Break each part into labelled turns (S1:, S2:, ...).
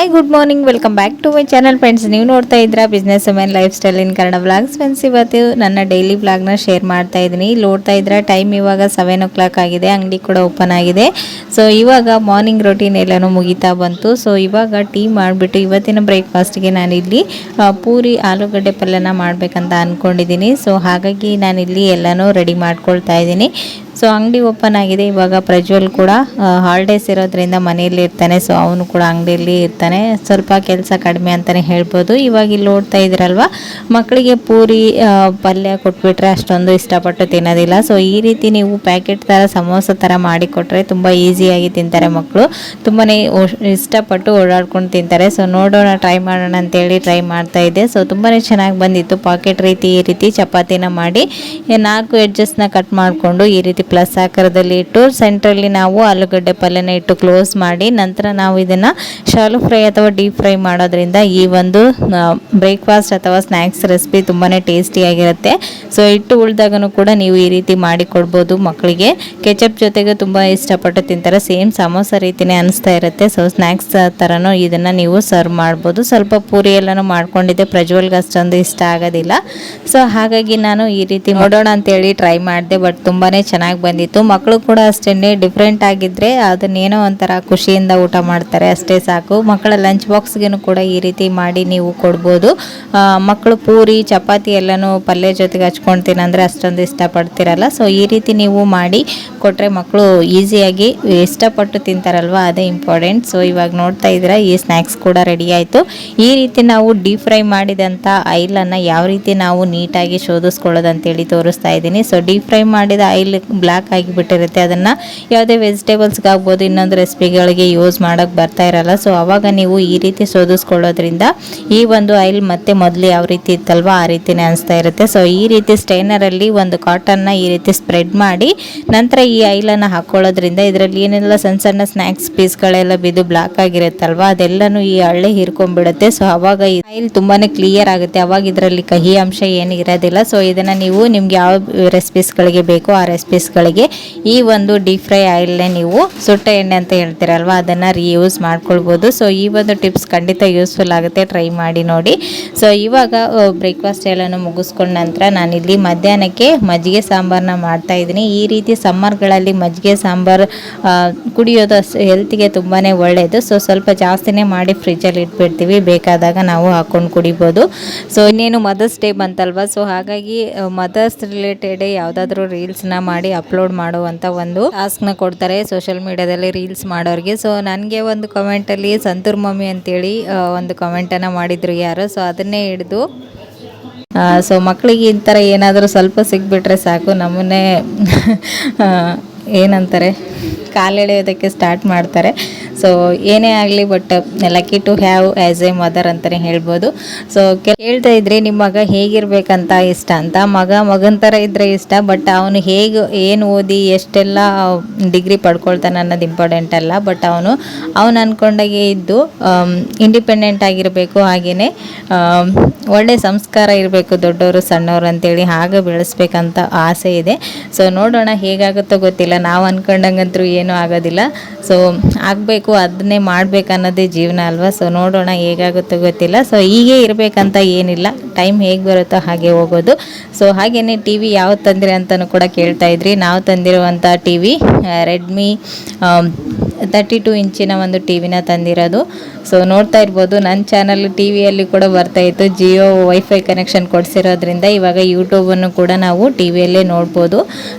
S1: Hi good morning welcome back to my channel friends ನೀವು ನೋಡ್ತಾ ಇದ್ದೀರಾ business women life style in Kannada vlogs friends ಇವತ್ತು ನನ್ನ daily ವ್ಲಾಗ್ನ ಶೇರ್ ಮಾಡ್ತಾ ಇದ್ದೀನಿ. ಇಲ್ಲಿ ನೋಡ್ತಾ ಇದ್ದೀರಾ ಟೈಮ್ ಇವಾಗ ಸೆವೆನ್ ಓ ಕ್ಲಾಕ್ ಆಗಿದೆ. ಅಂಗಡಿ ಕೂಡ ಓಪನ್ ಆಗಿದೆ. ಸೊ ಇವಾಗ ಮಾರ್ನಿಂಗ್ ರೊಟೀನ್ ಎಲ್ಲನೂ ಮುಗಿತಾ ಬಂತು. ಸೊ ಇವಾಗ ಟೀ ಮಾಡಿಬಿಟ್ಟು ಇವತ್ತಿನ ಬ್ರೇಕ್ಫಾಸ್ಟ್ಗೆ ನಾನಿಲ್ಲಿ ಪೂರಿ, ಆಲೂಗಡ್ಡೆ ಪಲ್ಯನ ಮಾಡಬೇಕಂತ ಅಂದ್ಕೊಂಡಿದ್ದೀನಿ ಸೊ ಹಾಗಾಗಿ ನಾನಿಲ್ಲಿ ಎಲ್ಲನೂ ರೆಡಿ ಮಾಡ್ಕೊಳ್ತಾ ಇದ್ದೀನಿ. ಸೊ ಅಂಗಡಿ ಓಪನ್ ಆಗಿದೆ. ಇವಾಗ ಪ್ರಜ್ವಲ್ ಕೂಡ ಹಾಲಿಡೇಸ್ ಇರೋದ್ರಿಂದ ಮನೆಯಲ್ಲಿ ಇರ್ತಾನೆ. ಸೊ ಅವನು ಕೂಡ ಅಂಗಡಿಯಲ್ಲಿ ಇರ್ತಾನೆ. ಸ್ವಲ್ಪ ಕೆಲಸ ಕಡಿಮೆ ಅಂತಲೇ ಹೇಳ್ಬೋದು. ಇವಾಗ ಇಲ್ಲಿ ನೋಡ್ತಾ ಇದ್ರಲ್ವ ಮಕ್ಕಳಿಗೆ ಪೂರಿ ಪಲ್ಯ ಕೊಟ್ಬಿಟ್ರೆ ಅಷ್ಟೊಂದು ಇಷ್ಟಪಟ್ಟು ತಿನ್ನೋದಿಲ್ಲ. ಸೊ ಈ ರೀತಿ ನೀವು ಪ್ಯಾಕೆಟ್ ಥರ ಸಮೋಸ ಥರ ಮಾಡಿಕೊಟ್ರೆ ತುಂಬ ಈಸಿಯಾಗಿ ತಿಂತಾರೆ ಮಕ್ಕಳು. ತುಂಬಾ ಇಷ್ಟಪಟ್ಟು ಓಡಾಡ್ಕೊಂಡು ತಿಂತಾರೆ. ಸೊ ನೋಡೋಣ ಟ್ರೈ ಮಾಡೋಣ ಅಂತೇಳಿ ಟ್ರೈ ಮಾಡ್ತಾ ಇದ್ದೆ. ಸೊ ತುಂಬಾ ಚೆನ್ನಾಗಿ ಬಂದಿತ್ತು. ಪಾಕೆಟ್ ರೀತಿ, ಈ ರೀತಿ ಚಪಾತಿನ ಮಾಡಿ, ನಾಲ್ಕು ಎಡ್ಜಸ್ನ ಕಟ್ ಮಾಡಿಕೊಂಡು ಈ ರೀತಿ ಪ್ಲಸ್ ಆಕಾರದಲ್ಲಿ ಇಟ್ಟು ಸೆಂಟ್ರಲ್ಲಿ ನಾವು ಆಲೂಗಡ್ಡೆ ಪಲ್ಯನ ಇಟ್ಟು ಕ್ಲೋಸ್ ಮಾಡಿ ನಂತರ ನಾವು ಇದನ್ನು ಶಾಲು ಫ್ರೈ ಅಥವಾ ಡೀಪ್ ಫ್ರೈ ಮಾಡೋದ್ರಿಂದ ಈ ಒಂದು ಬ್ರೇಕ್ಫಾಸ್ಟ್ ಅಥವಾ ಸ್ನ್ಯಾಕ್ಸ್ ರೆಸಿಪಿ ತುಂಬಾ ಟೇಸ್ಟಿಯಾಗಿರುತ್ತೆ ಸೊ ಇಟ್ಟು ಉಳಿದಾಗೂ ಕೂಡ ನೀವು ಈ ರೀತಿ ಮಾಡಿ ಕೊಡ್ಬೋದು ಮಕ್ಕಳಿಗೆ. ಕೆಚಪ್ ಜೊತೆಗೆ ತುಂಬ ಇಷ್ಟಪಟ್ಟು ತಿಂತಾರೆ. ಸೇಮ್ ಸಮೋಸ ರೀತಿಯೇ ಅನಿಸ್ತಾ ಇರುತ್ತೆ. ಸೊ ಸ್ನ್ಯಾಕ್ಸ್ ಥರನೂ ಇದನ್ನು ನೀವು ಸರ್ವ್ ಮಾಡ್ಬೋದು. ಸ್ವಲ್ಪ ಪೂರಿ ಎಲ್ಲನೂ ಮಾಡ್ಕೊಂಡಿದ್ದೆ. ಪ್ರಜ್ವಲ್ಗೆ ಅಷ್ಟೊಂದು ಇಷ್ಟ ಆಗೋದಿಲ್ಲ. ಸೊ ಹಾಗಾಗಿ ನಾನು ಈ ರೀತಿ ನೋಡೋಣ ಅಂತೇಳಿ ಟ್ರೈ ಮಾಡಿದೆ. ಬಟ್ ತುಂಬಾ ಚೆನ್ನಾಗಿ ಬಂದಿತ್ತು. ಮಕ್ಕಳು ಕೂಡ ಅಷ್ಟೇ ಡಿಫ್ರೆಂಟ್ ಆಗಿದ್ದರೆ ಅದನ್ನೇನೋ ಒಂಥರ ಖುಷಿಯಿಂದ ಊಟ ಮಾಡ್ತಾರೆ. ಅಷ್ಟೇ ಸಾಕು. ಮಕ್ಕಳ ಲಂಚ್ ಬಾಕ್ಸ್ಗೂ ಕೂಡ ಈ ರೀತಿ ಮಾಡಿ ನೀವು ಕೊಡ್ಬೋದು. ಮಕ್ಕಳು ಪೂರಿ, ಚಪಾತಿ ಎಲ್ಲನೂ ಪಲ್ಯ ಜೊತೆಗೆ ಹಚ್ಕೊಂಡು ತಿನ್ನಂದರೆ ಅಷ್ಟೊಂದು ಇಷ್ಟಪಡ್ತಿರಲ್ಲ. ಸೊ ಈ ರೀತಿ ನೀವು ಮಾಡಿ ಕೊಟ್ಟರೆ ಮಕ್ಕಳು ಈಸಿಯಾಗಿ ಇಷ್ಟಪಟ್ಟು ತಿಂತಾರಲ್ವ? ಅದೇ ಇಂಪಾರ್ಟೆಂಟ್ ಸೊ ಇವಾಗ ನೋಡ್ತಾ ಇದ್ದೀರಾ, ಈ ಸ್ನ್ಯಾಕ್ಸ್ ಕೂಡ ರೆಡಿ ಆಯಿತು. ಈ ರೀತಿ ನಾವು ಡೀಪ್ ಫ್ರೈ ಮಾಡಿದಂಥ ಆಯಿಲನ್ನು ಯಾವ ರೀತಿ ನಾವು ನೀಟಾಗಿ ಶೋಧಿಸ್ಕೊಳ್ಳೋದು ಅಂತೇಳಿ ತೋರಿಸ್ತಾ ಇದ್ದೀನಿ. ಸೊ ಡೀಪ್ ಫ್ರೈ ಮಾಡಿದ ಆಯಿಲ್ ಬ್ಲ್ಯಾಕ್ ಆಗಿಬಿಟ್ಟಿರುತ್ತೆ ಅದನ್ನು ಯಾವುದೇ ವೆಜಿಟೇಬಲ್ಸ್ಗೆ ಆಗ್ಬೋದು, ಇನ್ನೊಂದು ರೆಸಿಪಿಗಳಿಗೆ ಯೂಸ್ ಮಾಡೋಕ್ಕೆ ಬರ್ತಾ ಇರಲ್ಲ. ಸೊ ಅವಾಗ ನೀವು ಈ ರೀತಿ ಸೋದಿಸ್ಕೊಳ್ಳೋದ್ರಿಂದ ಈ ಒಂದು ಆಯಿಲ್ ಮತ್ತೆ ಮೊದಲು ಯಾವ ರೀತಿ ಇತ್ತಲ್ವಾ ಆ ರೀತಿನೇ ಅನಿಸ್ತಾ ಇರುತ್ತೆ. ಸೊ ಈ ರೀತಿ ಸ್ಟೈನರಲ್ಲಿ ಒಂದು ಕಾಟನ್ನ ಈ ರೀತಿ ಸ್ಪ್ರೆಡ್ ಮಾಡಿ ನಂತರ ಈ ಆಯಿಲನ್ನು ಹಾಕೊಳ್ಳೋದ್ರಿಂದ ಇದರಲ್ಲಿ ಏನೆಲ್ಲ ಸಣ್ಣ ಸಣ್ಣ ಸ್ನ್ಯಾಕ್ಸ್ ಪೀಸ್ಗಳೆಲ್ಲ ಬಿದ್ದು ಬ್ಲಾಕ್ ಆಗಿರುತ್ತಲ್ವಾ, ಅದೆಲ್ಲನೂ ಈ ಹಳ್ಳೆ ಹೀರ್ಕೊಂಡ್ಬಿಡುತ್ತೆ. ಸೊ ಅವಾಗ ಈ ಆಯಿಲ್ ತುಂಬಾನೇ ಕ್ಲಿಯರ್ ಆಗುತ್ತೆ. ಅವಾಗ ಇದರಲ್ಲಿ ಕಹಿ ಅಂಶ ಏನು ಇರೋದಿಲ್ಲ ಸೊ ಇದನ್ನು ನೀವು ನಿಮ್ಗೆ ಯಾವ ರೆಸಿಪೀಸ್ಗಳಿಗೆ ಬೇಕೋ ಆ ರೆಸಿಪೀಸ್ಗಳಿಗೆ ಈ ಒಂದು ಡೀಪ್ ಫ್ರೈ ಆಯಿಲ್ನೇ ನೀವು ಸುಟ್ಟ ಎಣ್ಣೆ ಅಂತ ಹೇಳ್ತೀರಲ್ವ, ಅದನ್ನು ರೀಯೂಸ್ ಮಾಡ್ಕೊಳ್ಬೋದು. ಸೊ ಈ ಒಂದು ಟಿಪ್ಸ್ ಖಂಡಿತ ಯೂಸ್ಫುಲ್ ಆಗುತ್ತೆ ಟ್ರೈ ಮಾಡಿ ನೋಡಿ. ಸೊ ಇವಾಗ ಬ್ರೇಕ್ಫಾಸ್ಟ್ ಎಲ್ಲನೂ ಮುಗಿಸ್ಕೊಂಡ ನಂತರ ನಾನಿಲ್ಲಿ ಮಧ್ಯಾಹ್ನಕ್ಕೆ ಮಜ್ಜಿಗೆ ಸಾಂಬಾರನ್ನ ಮಾಡ್ತಾ ಇದ್ದೀನಿ. ಈ ರೀತಿ ಸಮ್ಮರ್ಗಳಲ್ಲಿ ಮಜ್ಜಿಗೆ ಸಾಂಬಾರು ಕುಡಿಯೋದು ಹೆಲ್ತ್ಗೆ ತುಂಬಾ ಒಳ್ಳೆಯದು ಸೊ ಸ್ವಲ್ಪ ಜಾಸ್ತಿನೇ ಮಾಡಿ ಫ್ರಿಜ್ಜಲ್ಲಿ ಇಟ್ಬಿಡ್ತೀವಿ. ಬೇಕಾದಾಗ ನಾವು ಹಾಕೊಂಡು ಕುಡಿಬೋದು. ಸೊ ಇನ್ನೇನು ಮದರ್ಸ್ ಡೇ ಬಂತಲ್ವ? ಸೊ ಹಾಗಾಗಿ ಮದರ್ಸ್ ರಿಲೇಟೆಡ್ ಯಾವುದಾದ್ರೂ ರೀಲ್ಸ್ನ ಮಾಡಿ ಅಪ್ಲೋಡ್ ಮಾಡುವಂಥ ಒಂದು ಟಾಸ್ಕ್ನ ಕೊಡ್ತಾರೆ ಸೋಷಿಯಲ್ ಮೀಡಿಯಾದಲ್ಲಿ ರೀಲ್ಸ್ ಮಾಡೋರಿಗೆ. ಸೊ ನನಗೆ ಒಂದು ಕಮೆಂಟಲ್ಲಿ ಸಂತೂರ್ ಮಮ್ಮಿ ಅಂತೇಳಿ ಒಂದು ಒಂದು ಕಮೆಂಟನ್ನು ಮಾಡಿದ್ರು ಯಾರು. ಸೊ ಅದನ್ನೇ ಹಿಡಿದು ಸೊ ಮಕ್ಕಳಿಗೆ ಈ ಥರ ಏನಾದರೂ ಸ್ವಲ್ಪ ಸಿಕ್ಬಿಟ್ರೆ ಸಾಕು. ನಮ್ಮನ್ನೇ ಏನಂತಾರೆ, ಕಾಲೆಳೆಯೋದಕ್ಕೆ ಸ್ಟಾರ್ಟ್ ಮಾಡ್ತಾರೆ. ಸೊ ಏನೇ ಆಗಲಿ but lucky to have as a mother ಅಂತಲೇ ಹೇಳ್ಬೋದು. ಸೊ ಹೇಳ್ತಾ ಇದ್ರೆ ನಿಮ್ಮ ಮಗ ಹೇಗಿರ್ಬೇಕಂತ ಇಷ್ಟ ಅಂತ. ಮಗ ಮಗನ ಥರ ಇದ್ದರೆ ಇಷ್ಟ ಬಟ್ ಅವನು ಹೇಗೆ, ಏನು ಓದಿ, ಎಷ್ಟೆಲ್ಲ ಡಿಗ್ರಿ ಪಡ್ಕೊಳ್ತಾನೆ ಅನ್ನೋದು ಇಂಪಾರ್ಟೆಂಟ್ ಅಲ್ಲ. ಬಟ್ ಅವನು ಅವನು ಅಂದ್ಕೊಂಡಾಗೆ ಇದ್ದು ಇಂಡಿಪೆಂಡೆಂಟ್ ಆಗಿರಬೇಕು ಹಾಗೆಯೇ ಒಳ್ಳೆ ಸಂಸ್ಕಾರ ಇರಬೇಕು ದೊಡ್ಡವರು, ಸಣ್ಣವರು ಅಂತೇಳಿ ಹಾಗೆ ಬೆಳೆಸ್ಬೇಕಂತ ಆಸೆ ಇದೆ. ಸೊ ನೋಡೋಣ ಹೇಗಾಗುತ್ತೋ ಗೊತ್ತಿಲ್ಲ. ನಾವು ಅಂದ್ಕೊಂಡಂಗಂತೂ ಏನೂ ಆಗೋದಿಲ್ಲ. ಸೊ ಆಗಬೇಕು. ಅದನ್ನೇ ಮಾಡಬೇಕು ಅನ್ನೋದೇ ಜೀವನ ಅಲ್ವಾ? ಸೊ ನೋಡೋಣ ಹೇಗಾಗುತ್ತೋ ಗೊತ್ತಿಲ್ಲ. ಸೊ ಹೀಗೆ ಇರಬೇಕಂತ ಏನಿಲ್ಲ. ಟೈಮ್ ಹೇಗೆ ಬರುತ್ತೋ ಹಾಗೆ ಹೋಗೋದು. ಸೊ ಹಾಗೆಯೇ ಟಿ ವಿ ಯಾವ್ದು ತಂದಿರಿ ಅಂತಲೂ ಕೂಡ ಕೇಳ್ತಾಯಿದ್ರಿ ನಾವು ತಂದಿರುವಂಥ T V Redmi thirty two ಇಂಚಿನ ಒಂದು ಟಿ ವಿನ ತಂದಿರೋದು. ಸೊ ನೋಡ್ತಾ ಇರ್ಬೋದು ನನ್ನ ಚಾನಲ್ ಟಿ ವಿಯಲ್ಲಿ ಕೂಡ ಬರ್ತಾ ಇತ್ತು. ಜಿಯೋ ವೈಫೈ ಕನೆಕ್ಷನ್ ಕೊಡಿಸಿರೋದ್ರಿಂದ ಇವಾಗ ಯೂಟ್ಯೂಬನ್ನು ಕೂಡ ನಾವು ಟಿ ವಿಯಲ್ಲೇ ನೋಡ್ಬೋದು.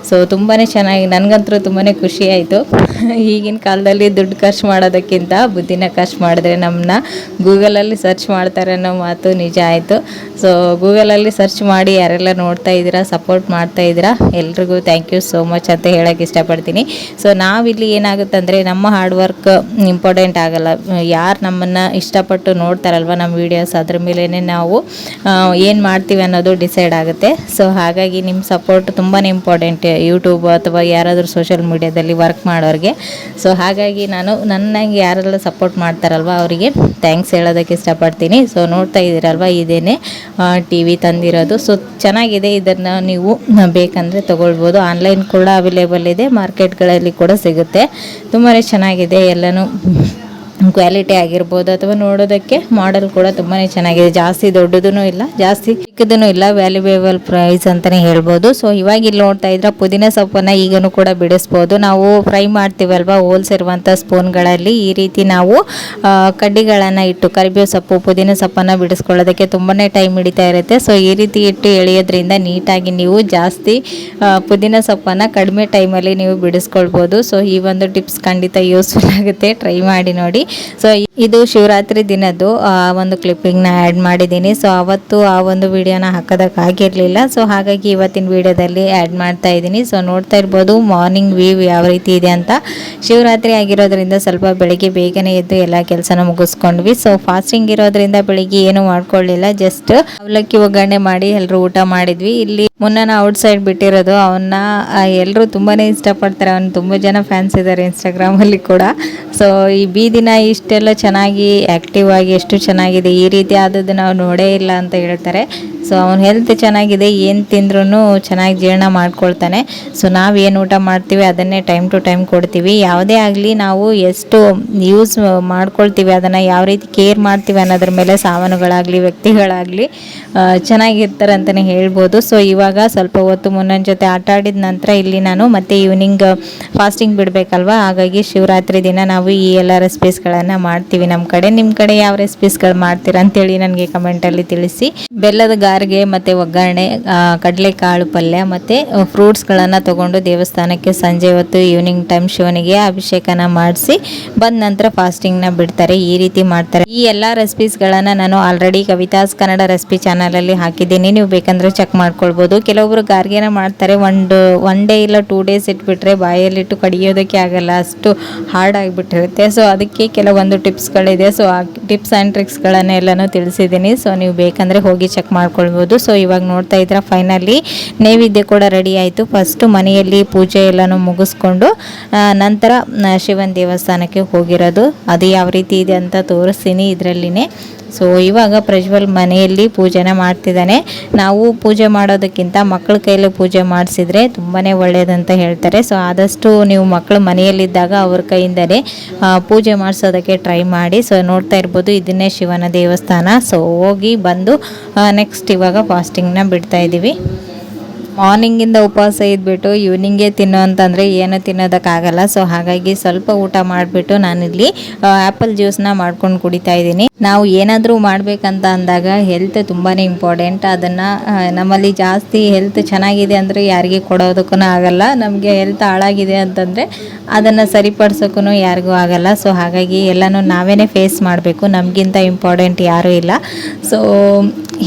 S1: ಸೊ ತುಂಬಾ ಚೆನ್ನಾಗಿ ನನಗಂತೂ ತುಂಬಾ ಖುಷಿ ಆಯಿತು. ಈಗಿನ ಕಾಲದಲ್ಲಿ ದುಡ್ಡು ಖರ್ಚು ಮಾಡೋದಕ್ಕಿಂತ ಬುದ್ಧಿನ ಖರ್ಚು ಮಾಡಿದ್ರೆ ನಮ್ಮನ್ನ ಗೂಗಲಲ್ಲಿ ಸರ್ಚ್ ಮಾಡ್ತಾರೆ ಅನ್ನೋ ಮಾತು ನಿಜ ಆಯಿತು. ಸೊ ಗೂಗಲಲ್ಲಿ ಸರ್ಚ್ ಮಾಡಿ ಯಾರೆಲ್ಲ ನೋಡ್ತಾ ಇದ್ದೀರಾ ಸಪೋರ್ಟ್ ಮಾಡ್ತಾ ಇದ್ದೀರಾ, ಎಲ್ರಿಗೂ ಥ್ಯಾಂಕ್ ಯು ಸೋ ಮಚ್ ಅಂತ ಹೇಳೋಕ್ಕೆ ಇಷ್ಟಪಡ್ತೀನಿ. ಸೊ ನಾವಿಲ್ಲಿ ಏನಾಗುತ್ತೆ ಅಂದರೆ ನಮ್ಮ ಹಾರ್ಡ್ ವರ್ಕ್ ಇಂಪಾರ್ಟೆಂಟ್ ಆಗಲ್ಲ. ಯಾರು ನಮ್ಮನ್ನು ಇಷ್ಟಪಟ್ಟು ನೋಡ್ತಾರಲ್ವ ನಮ್ಮ ವೀಡಿಯೋಸ್ ಅದ್ರ ಮೇಲೇ ನಾವು ಏನು ಮಾಡ್ತೀವಿ ಅನ್ನೋದು ಡಿಸೈಡ್ ಆಗುತ್ತೆ. ಸೊ ಹಾಗಾಗಿ ನಿಮ್ಮ ಸಪೋರ್ಟ್ ತುಂಬಾ ಇಂಪಾರ್ಟೆಂಟ್ ಯೂಟ್ಯೂಬ್ ಅಥವಾ ಯಾರಾದರೂ ಸೋಷಿಯಲ್ ಮೀಡ್ಯಾದಲ್ಲಿ ವರ್ಕ್ ಮಾಡೋರಿಗೆ. ಸೊ ಹಾಗಾಗಿ ನಾನು ನನ್ನಂಗೆ ಯಾರೆಲ್ಲ ಸಪೋರ್ಟ್ ಮಾಡ್ತಾರಲ್ವ ಅವರಿಗೆ ಥ್ಯಾಂಕ್ಸ್ ಹೇಳೋದಕ್ಕೆ ಇಷ್ಟಪಡ್ತೀನಿ. ಸೊ ನೋಡ್ತಾ ಇದ್ದೀರಲ್ವ ಇದೇನೆ ಟಿ ವಿ ತಂದಿರೋದು. ಸೊ ಚೆನ್ನಾಗಿದೆ ಇದನ್ನು ನೀವು ಬೇಕಂದರೆ ತೊಗೊಳ್ಬೋದು. ಆನ್ಲೈನ್ ಕೂಡ ಅವೈಲೇಬಲ್ ಇದೆ ಮಾರ್ಕೆಟ್ಗಳಲ್ಲಿ ಕೂಡ ಸಿಗುತ್ತೆ. ತುಂಬಾ ಚೆನ್ನಾಗಿದೆ ಎಲ್ಲನೂ. ಕ್ವಾಲಿಟಿ ಆಗಿರ್ಬೋದು ಅಥವಾ ನೋಡೋದಕ್ಕೆ ಮಾಡೆಲ್ ಕೂಡ ತುಂಬಾ ಚೆನ್ನಾಗಿದೆ. ಜಾಸ್ತಿ ದೊಡ್ಡದೂ ಇಲ್ಲ, ಜಾಸ್ತಿ ಚಿಕ್ಕದೂ ಇಲ್ಲ ವ್ಯಾಲ್ಯೂಯೇಬಲ್ ಪ್ರೈಸ್ ಅಂತಲೇ ಹೇಳ್ಬೋದು. ಸೊ ಇವಾಗ ಇಲ್ಲಿ ನೋಡ್ತಾ ಇದ್ರೆ ಪುದೀನ ಸೊಪ್ಪನ್ನು ಈಗಲೂ ಕೂಡ ಬಿಡಿಸ್ಬೋದು. ನಾವು ಫ್ರೈ ಮಾಡ್ತೀವಲ್ವ ಹೋಲ್ಸ್ ಇರುವಂಥ ಸ್ಪೂನ್ಗಳಲ್ಲಿ ಈ ರೀತಿ ನಾವು ಕಡ್ಡಿಗಳನ್ನು ಇಟ್ಟು ಕರಿಬೇವು ಸೊಪ್ಪು, ಪುದೀನ ಸೊಪ್ಪನ್ನು ಬಿಡಿಸ್ಕೊಳ್ಳೋದಕ್ಕೆ ತುಂಬಾ ಟೈಮ್ ಹಿಡಿತಾ ಇರುತ್ತೆ. ಸೊ ಈ ರೀತಿ ಇಟ್ಟು ಎಳೆಯೋದ್ರಿಂದ ನೀಟಾಗಿ ನೀವು ಜಾಸ್ತಿ ಪುದೀನ ಸೊಪ್ಪನ್ನು ಕಡಿಮೆ ಟೈಮಲ್ಲಿ ನೀವು ಬಿಡಿಸ್ಕೊಳ್ಬೋದು. ಸೊ ಈ ಒಂದು ಟಿಪ್ಸ್ ಖಂಡಿತ ಯೂಸ್ಫುಲ್ ಆಗುತ್ತೆ. ಟ್ರೈ ಮಾಡಿ ನೋಡಿ. ಸೊ ಇದು ಶಿವರಾತ್ರಿ ದಿನದ್ದು ಆ, ಒಂದು ಕ್ಲಿಪ್ಪಿಂಗ್ನ ಆ್ಯಡ್ ಮಾಡಿದ್ದೀನಿ. ಸೊ ಅವತ್ತು ಆ ಒಂದು ವಿಡಿಯೋನ ಹಾಕೋದಕ್ಕಾಗಿರಲಿಲ್ಲ ಸೊ ಹಾಗಾಗಿ ಇವತ್ತಿನ ವಿಡಿಯೋದಲ್ಲಿ ಆ್ಯಡ್ ಮಾಡ್ತಾ ಇದ್ದೀನಿ. ಸೊ ನೋಡ್ತಾ ಇರ್ಬೋದು ಮಾರ್ನಿಂಗ್ ವ್ಯೂ ಯಾವ ರೀತಿ ಇದೆ ಅಂತ. ಶಿವರಾತ್ರಿ ಆಗಿರೋದ್ರಿಂದ ಸ್ವಲ್ಪ ಬೆಳಿಗ್ಗೆ ಬೇಗನೆ ಎದ್ದು ಎಲ್ಲ ಕೆಲಸನ ಮುಗಿಸ್ಕೊಂಡ್ವಿ. ಸೊ ಫಾಸ್ಟಿಂಗ್ ಇರೋದ್ರಿಂದ ಬೆಳಿಗ್ಗೆ ಏನು ಮಾಡ್ಕೊಳ್ಳಿಲ್ಲ. ಜಸ್ಟ್ ಅವಲಕ್ಕಿ ಒಗ್ಗರಣೆ ಮಾಡಿ ಎಲ್ಲರೂ ಊಟ ಮಾಡಿದ್ವಿ. ಇಲ್ಲಿ ಮುನ್ನನ ಔಟ್ಸೈಡ್ ಬಿಟ್ಟಿರೋದು. ಅವನ್ನ ಎಲ್ಲರೂ ತುಂಬಾನೇ ಇಷ್ಟಪಡ್ತಾರೆ. ಅವ್ನು ತುಂಬ ಜನ ಫ್ಯಾನ್ಸ್ ಇದ್ದಾರೆ ಇನ್ಸ್ಟಾಗ್ರಾಮಲ್ಲಿ ಕೂಡ. ಸೊ ಈ ಬೀದಿನ ಇಷ್ಟೆಲ್ಲ ಚೆನ್ನಾಗಿ ಆ್ಯಕ್ಟಿವ್ ಆಗಿ ಎಷ್ಟು ಚೆನ್ನಾಗಿದೆ, ಈ ರೀತಿ ಆದದ್ದು ನಾವು ನೋಡೇ ಇಲ್ಲ ಅಂತ ಹೇಳ್ತಾರೆ. ಸೊ ಅವ್ನ ಹೆಲ್ತ್ ಚೆನ್ನಾಗಿದೆ, ಏನು ತಿಂದ್ರೂ ಚೆನ್ನಾಗಿ ಜೀರ್ಣ ಮಾಡ್ಕೊಳ್ತಾನೆ. ಸೊ ನಾವು ಏನು ಊಟ ಮಾಡ್ತೀವಿ, ಅದನ್ನೇ ಟೈಮ್ ಟು ಟೈಮ್ ಕೊಡ್ತೀವಿ. ಯಾವುದೇ ಆಗಲಿ ನಾವು ಎಷ್ಟು ಯೂಸ್ ಮಾಡ್ಕೊಳ್ತೀವಿ, ಅದನ್ನು ಯಾವ ರೀತಿ ಕೇರ್ ಮಾಡ್ತೀವಿ ಅನ್ನೋದ್ರ ಮೇಲೆ ಸಾಮಾನುಗಳಾಗಲಿ ವ್ಯಕ್ತಿಗಳಾಗಲಿ ಚೆನ್ನಾಗಿರ್ತಾರೆ ಅಂತಲೇ ಹೇಳ್ಬೋದು. ಸೊ ಇವಾಗ ಸ್ವಲ್ಪ ಹೊತ್ತು ಮುನ್ನೊಂದು ಜೊತೆ ಆಟ ಆಡಿದ ನಂತರ ಇಲ್ಲಿ ನಾನು ಮತ್ತೆ ಈವ್ನಿಂಗ್ ಫಾಸ್ಟಿಂಗ್ ಬಿಡಬೇಕಲ್ವಾ? ಹಾಗಾಗಿ ಶಿವರಾತ್ರಿ ದಿನ ನಾವು ಈ ಎಲ್ಲ ರೆಸಿಪೀಸ್ಗಳನ್ನು ಮಾಡ್ತೀವಿ. ನಮ್ಮ ಕಡೆ ನಿಮ್ಮ ಕಡೆ ಯಾವ ರೆಸಿಪೀಸ್ಗಳು ಮಾಡ್ತೀರಾ ಅಂತೇಳಿ ನನಗೆ ಕಮೆಂಟಲ್ಲಿ ತಿಳಿಸಿ. ಬೆಲ್ಲದ ಗಾರಿಗೆ ಮತ್ತು ಒಗ್ಗರಣೆ ಕಡಲೆಕಾಳು ಪಲ್ಯ ಮತ್ತು ಫ್ರೂಟ್ಸ್ಗಳನ್ನು ತಗೊಂಡು ದೇವಸ್ಥಾನಕ್ಕೆ ಸಂಜೆ ಹೊತ್ತು ಈವ್ನಿಂಗ್ ಟೈಮ್ ಶಿವನಿಗೆ ಅಭಿಷೇಕನ ಮಾಡಿಸಿ, ಬಂದ ನಂತರ ಫಾಸ್ಟಿಂಗ್ನ ಬಿಡ್ತಾರೆ. ಈ ರೀತಿ ಮಾಡ್ತಾರೆ. ಈ ಎಲ್ಲ ರೆಸಿಪೀಸ್ಗಳನ್ನು ನಾನು ಆಲ್ರೆಡಿ ಕವಿತಾಸ್ ಕನ್ನಡ ರೆಸಿಪಿ ಚಾನಲಲ್ಲಿ ಹಾಕಿದ್ದೀನಿ. ನೀವು ಬೇಕಂದರೆ ಚೆಕ್ ಮಾಡ್ಕೊಳ್ಬೋದು. ಕೆಲವೊಬ್ರು ಗಾರ್ಗೆನ ಮಾಡ್ತಾರೆ. ಒಂದು ಒನ್ ಡೇ ಇಲ್ಲ ಟೂ ಡೇಸ್ ಇಟ್ಬಿಟ್ರೆ ಬಾಯಲ್ಲಿಟ್ಟು ಕಡಿಯೋದಕ್ಕೆ ಆಗಲ್ಲ. ಅಷ್ಟು ಹಾರ್ಡ್ ಆಗಿಬಿಟ್ಟಿರುತ್ತೆ. ಸೊ ಅದಕ್ಕೆ ಕೆಲವೊಂದು ಟಿಪ್ಸ್ಗಳಿದೆ. ಸೊ ಆ ಟಿಪ್ಸ್ ಆ್ಯಂಡ್ ಟ್ರಿಕ್ಸ್ಗಳನ್ನೆಲ್ಲನೂ ತಿಳಿಸಿದ್ದೀನಿ. ಸೊ ನೀವು ಬೇಕಂದರೆ ಹೋಗಿ ಚೆಕ್ ಮಾಡ್ಕೊಳ್ಬೋದು. ಸೊ ಇವಾಗ ನೋಡ್ತಾ ಇದ್ರೆ ಫೈನಲಿ ನೈವೇದ್ಯ ಕೂಡ ರೆಡಿ ಆಯಿತು. ಫಸ್ಟು ಮನೆಯಲ್ಲಿ ಪೂಜೆ ಎಲ್ಲನೂ ಮುಗಿಸ್ಕೊಂಡು ನಂತರ ಶಿವನ ದೇವಸ್ಥಾನಕ್ಕೆ ಹೋಗಿರೋದು. ಅದು ಯಾವ ರೀತಿ ಇದೆ ಅಂತ ತೋರಿಸ್ತೀನಿ ಇದರಲ್ಲಿನೇ. ಸೊ ಇವಾಗ ಪ್ರಜ್ವಲ್ ಮನೆಯಲ್ಲಿ ಪೂಜೆನ ಮಾಡ್ತಿದ್ದಾನೆ. ನಾವು ಪೂಜೆ ಮಾಡೋದಕ್ಕಿಂತ ಮಕ್ಕಳ ಕೈಲಿ ಪೂಜೆ ಮಾಡಿಸಿದ್ರೆ ತುಂಬಾ ಒಳ್ಳೆಯದಂತ ಹೇಳ್ತಾರೆ. ಸೊ ಆದಷ್ಟು ನೀವು ಮಕ್ಕಳು ಮನೆಯಲ್ಲಿದ್ದಾಗ ಅವ್ರ ಕೈಯಿಂದಲೇ ಪೂಜೆ ಮಾಡಿಸೋದಕ್ಕೆ ಟ್ರೈ ಮಾಡಿ. ಸೊ ನೋಡ್ತಾ ಇರ್ಬೋದು, ಇದನ್ನೇ ಶಿವನ ದೇವಸ್ಥಾನ. ಸೊ ಹೋಗಿ ಬಂದು ನೆಕ್ಸ್ಟ್ ಇವಾಗ ಫಾಸ್ಟಿಂಗ್ನ ಬಿಡ್ತಾ ಇದ್ದೀವಿ ಮಾರ್ನಿಂಗಿಂದ ಉಪವಾಸ ಇದ್ಬಿಟ್ಟು ಈವ್ನಿಂಗೇ ತಿನ್ನೋ ಅಂತಂದರೆ ಏನು ತಿನ್ನೋದಕ್ಕಾಗಲ್ಲ. ಸೊ ಹಾಗಾಗಿ ಸ್ವಲ್ಪ ಊಟ ಮಾಡಿಬಿಟ್ಟು ನಾನಿಲ್ಲಿ ಆ್ಯಪಲ್ ಜ್ಯೂಸ್ನ ಮಾಡ್ಕೊಂಡು ಕುಡಿತಾ ಇದ್ದೀನಿ. ನಾವು ಏನಾದರೂ ಮಾಡಬೇಕಂತ ಅಂದಾಗ ಹೆಲ್ತ್ ತುಂಬಾ ಇಂಪಾರ್ಟೆಂಟ್ ಅದನ್ನು ನಮ್ಮಲ್ಲಿ ಜಾಸ್ತಿ ಹೆಲ್ತ್ ಚೆನ್ನಾಗಿದೆ ಅಂದರೆ ಯಾರಿಗೆ ಕೊಡೋದಕ್ಕೂ ಆಗಲ್ಲ. ನಮಗೆ ಹೆಲ್ತ್ ಹಾಳಾಗಿದೆ ಅಂತಂದರೆ ಅದನ್ನು ಸರಿಪಡಿಸೋಕ್ಕೂ ಯಾರಿಗೂ ಆಗಲ್ಲ. ಸೊ ಹಾಗಾಗಿ ಎಲ್ಲನೂ ನಾವೇ ಫೇಸ್ ಮಾಡಬೇಕು. ನಮಗಿಂತ ಇಂಪಾರ್ಟೆಂಟ್ ಯಾರೂ ಇಲ್ಲ. ಸೊ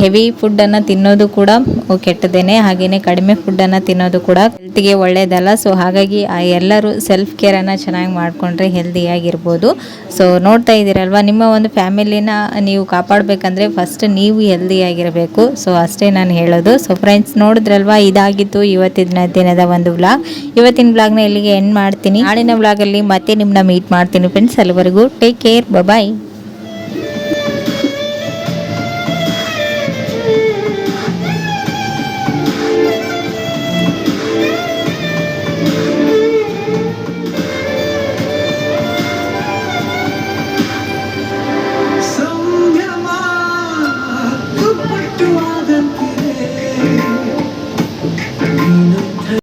S1: ಹೆವಿ ಫುಡ್ಡನ್ನು ತಿನ್ನೋದು ಕೂಡ ಕೆಟ್ಟದೇನೆ ಹಾಗೆಯೇ ಕಡಿಮೆ ಫುಡ್ಡನ್ನು ತಿನ್ನೋದು ಕೂಡ ಹೆಲ್ತ್ಗೆ ಒಳ್ಳೆಯದಲ್ಲ ಸೊ ಹಾಗಾಗಿ, ಆ, ಎಲ್ಲರೂ ಸೆಲ್ಫ್ ಕೇರನ್ನು ಚೆನ್ನಾಗಿ ಮಾಡಿಕೊಂಡ್ರೆ ಹೆಲ್ದಿಯಾಗಿರ್ಬೋದು ಸೊ ನೋಡ್ತಾ ಇದ್ದೀರಲ್ವ, ನಿಮ್ಮ ಒಂದು ಫ್ಯಾಮಿಲಿನ ನೀವು ಕಾಪಾಡಬೇಕಂದ್ರೆ ಫಸ್ಟ್ ನೀವು ಹೆಲ್ದಿಯಾಗಿರಬೇಕು ಸೊ ಅಷ್ಟೇ ನಾನು ಹೇಳೋದು. ಸೊ ಫ್ರೆಂಡ್ಸ್ ನೋಡಿದ್ರಲ್ವ, ಇದಾಗಿತ್ತು ಇವತ್ತಿನ ದಿನದ ಒಂದು ವ್ಲಾಗ್ ಇವತ್ತಿನ ವ್ಲಾಗ್ನ ಇಲ್ಲಿಗೆ ಎಂಡ್ ಮಾಡ್ತೀನಿ. ನಾಳಿನ ವ್ಲಾಗಲ್ಲಿ ಮತ್ತೆ ನಿಮ್ಮನ್ನ ಮೀಟ್ ಮಾಡ್ತೀನಿ ಫ್ರೆಂಡ್ಸ್ ಅಲ್ಲಿವರೆಗೂ ಟೇಕ್ ಕೇರ್ ಬಾಯ್